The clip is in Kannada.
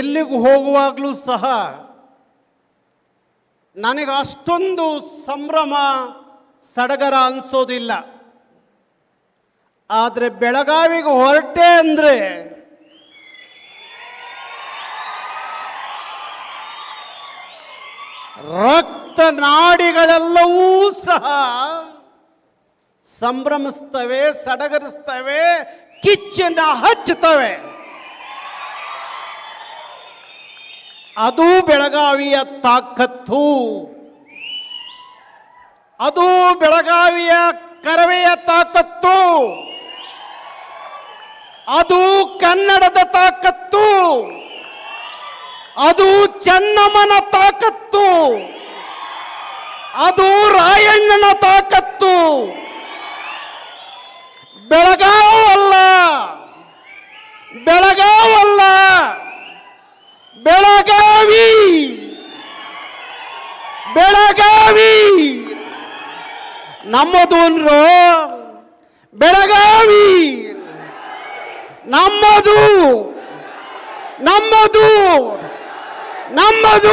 ಎಲ್ಲಿಗೂ ಹೋಗುವಾಗಲೂ ಸಹ ನನಗೆ ಅಷ್ಟೊಂದು ಸಂಭ್ರಮ ಸಡಗರ ಅನಿಸೋದಿಲ್ಲ. ಆದರೆ ಬೆಳಗಾವಿಗೆ ಹೊರಟೆ ಅಂದರೆ ರಕ್ತ ನಾಡಿಗಳೆಲ್ಲವೂ ಸಹ ಸಂಭ್ರಮಿಸ್ತವೆ, ಸಡಗರಿಸ್ತವೆ, ಕಿಚ್ಚನ್ನ ಹಚ್ಚುತ್ತವೆ. ಅದು ಬೆಳಗಾವಿಯ ತಾಕತ್ತು. ಅದು ಬೆಳಗಾವಿಯ ಕರವೆಯ ತಾಕತ್ತು. ಅದು ಕನ್ನಡದ ತಾಕತ್ತು. ಅದು ಚೆನ್ನಮ್ಮನ ತಾಕತ್ತು. ಅದು ರಾಯಣ್ಣನ ತಾಕತ್ತು. ಬೆಳಗಾವಿ! ನಮ್ಮದು ಅಂದ್ರು ಬೆಳಗಾವಿ! ನಮ್ಮದು ನಮ್ಮದು ನಮ್ಮದು!